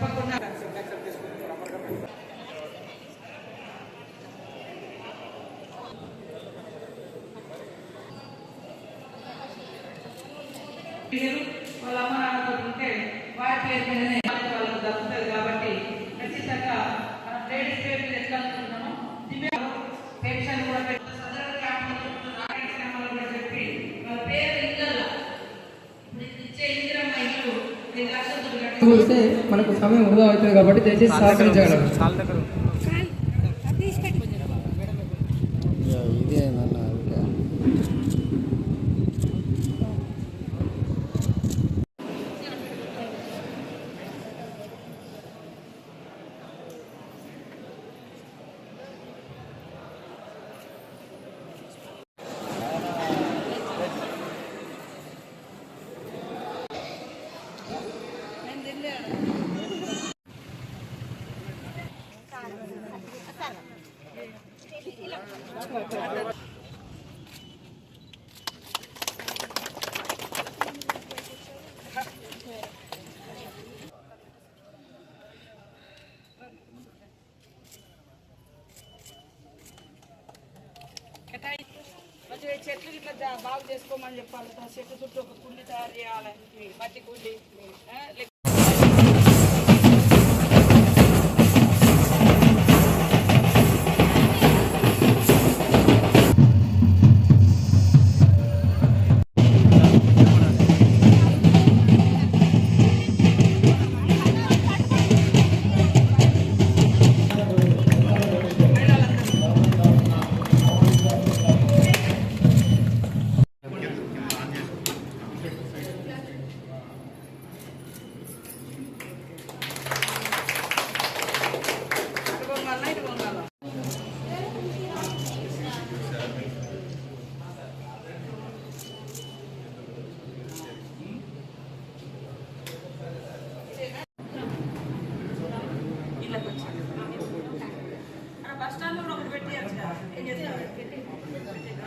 తప్పకుండా వాళ్ళ వారి పేరు మీదనే దక్కుతుంది కాబట్టి ఖచ్చితంగా మనం లేడీస్ పేరు మీద ఎట్లా చూస్తే మనకు సమయం వృధా అవుతుంది కాబట్టి దయచేసి సహకరించగలరు. చెట్లు ఇట్లా జా- బాగు చేసుకోమని చెప్పాలి చెట్టు చుట్టూ ఒక కుండి తయారు చేయాలి. మట్టి కుండి.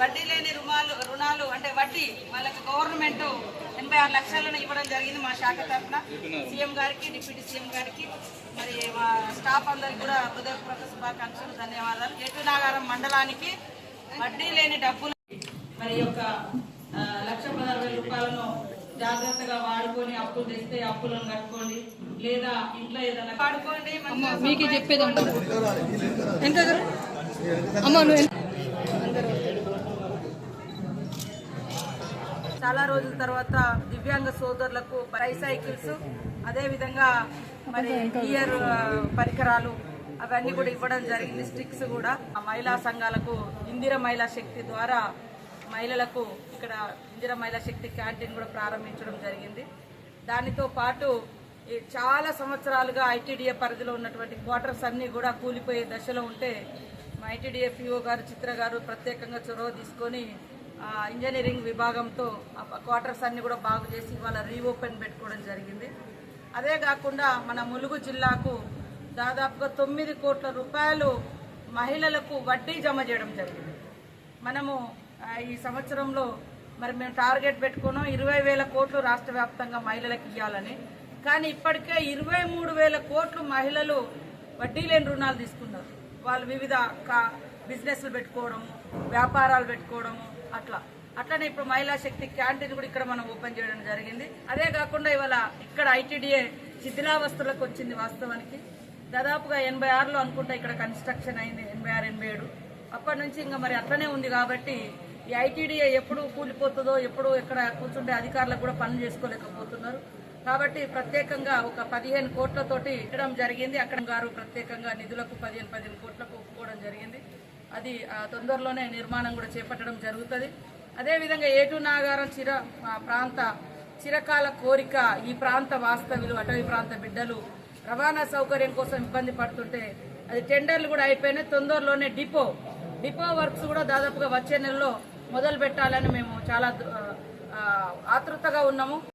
వడ్డీ లేని రుణాలు రుణాలు అంటే వడ్డీ వాళ్ళకి గవర్నమెంట్ ఎనభై ఆరు లక్షలను ఇవ్వడం జరిగింది మా శాఖ తరఫున. సీఎం గారికి డిప్యూటీ సీఎం గారికి మరి మా స్టాఫ్ అందరికి కూడా హృదయపూర్వక శుభాకాంక్షలు ధన్యవాదాలు. ఏటునాగారం మండలానికి వడ్డీ లేని డబ్బులు మరి యొక్క లక్ష పదహారు వేల రూపాయలను జాగ్రత్తగా వాడుకొని అప్పులు తెస్తే అప్పులను కట్టుకోండి. లేదా ఇంట్లో ఏదైనా వాడుకోండి మీకు చెప్పేది ఎంత అమ్మ నువ్వు చాలా రోజుల తర్వాత దివ్యాంగ సోదరులకు సైకిల్స్ అదే విధంగా మరి ఇయర్ పరికరాలు అవన్నీ కూడా ఇవ్వడం జరిగింది. స్టిక్స్ కూడా. ఆ మహిళా సంఘాలకు ఇందిర మహిళా శక్తి ద్వారా మహిళలకు ఇక్కడ ఇందిర మహిళా శక్తి క్యాంటీన్ కూడా ప్రారంభించడం జరిగింది. దానితో పాటు ఈ చాలా సంవత్సరాలుగా ఐటీడీఏ పరిధిలో ఉన్నటువంటి క్వార్టర్స్ అన్నీ కూడా కూలిపోయే దశలో ఉంటే మా ఐటీడీఏ పిఓ గారు చిత్ర గారు ప్రత్యేకంగా చొరవ తీసుకొని ఇంజనీరింగ్ విభాగంతో క్వార్టర్స్ అన్ని కూడా బాగు చేసి ఇవాళ రీఓపెన్ పెట్టుకోవడం జరిగింది. అదే కాకుండా మన ములుగు జిల్లాకు దాదాపుగా తొమ్మిది కోట్ల రూపాయలు మహిళలకు వడ్డీ జమ చేయడం జరిగింది. మనము ఈ సంవత్సరంలో మరి మేము టార్గెట్ పెట్టుకున్నాం ఇరవై వేల కోట్లు రాష్ట్ర వ్యాప్తంగా మహిళలకు ఇవ్వాలని కానీ ఇప్పటికే ఇరవై మూడు వేల కోట్లు మహిళలు వడ్డీ లేని రుణాలు తీసుకున్నారు. వాళ్ళు వివిధ కా- బిజినెస్లు పెట్టుకోవడము వ్యాపారాలు పెట్టుకోవడము అట్లా. అట్లనే ఇప్పుడు మహిళా శక్తి క్యాంటీన్ కూడా ఇక్కడ మనం ఓపెన్ చేయడం జరిగింది. అదే కాకుండా ఇవాళ ఇక్కడ ఐటీడీఏ శిథిలావస్థలకు వచ్చింది వాస్తవానికి. దాదాపుగా ఎనభై ఆరులో అనుకుంటా ఇక్కడ కన్స్ట్రక్షన్ అయింది ఎనభై ఆరు ఎనభై ఏడు. అప్పటి నుంచి ఇంకా మరి అట్లనే ఉంది కాబట్టి ఈ ఐటీడీఏ ఎప్పుడు కూలిపోతుందో ఎప్పుడు ఎక్కడ కూర్చుంటే అధికారులకు కూడా పనులు చేసుకోలేకపోతున్నారు. కాబట్టి ప్రత్యేకంగా ఒక పదిహేను కోట్లతోటి ఇవ్వడం జరిగింది. అక్కడ గారు ప్రత్యేకంగా నిధులకు పదిహేను పదిహేను కోట్లకు ఒప్పుకోవడం జరిగింది. అది ఆ, తొందరలోనే నిర్మాణం కూడా చేపట్టడం జరుగుతుంది. అదేవిధంగా ఏటు నాగారం చిర ప్రాంత చిరకాల కోరిక ఈ ప్రాంత వాస్తవ్యులు అటవీ ప్రాంత బిడ్డలు రవాణా సౌకర్యం కోసం ఇబ్బంది పడుతుంటే అది టెండర్లు కూడా అయిపోయినాయి. తొందరలోనే డిపో డిపో వర్క్స్ కూడా దాదాపుగా వచ్చే నెలలో మొదలు పెట్టాలని మేము చాలా ఆతృతగా ఉన్నాము.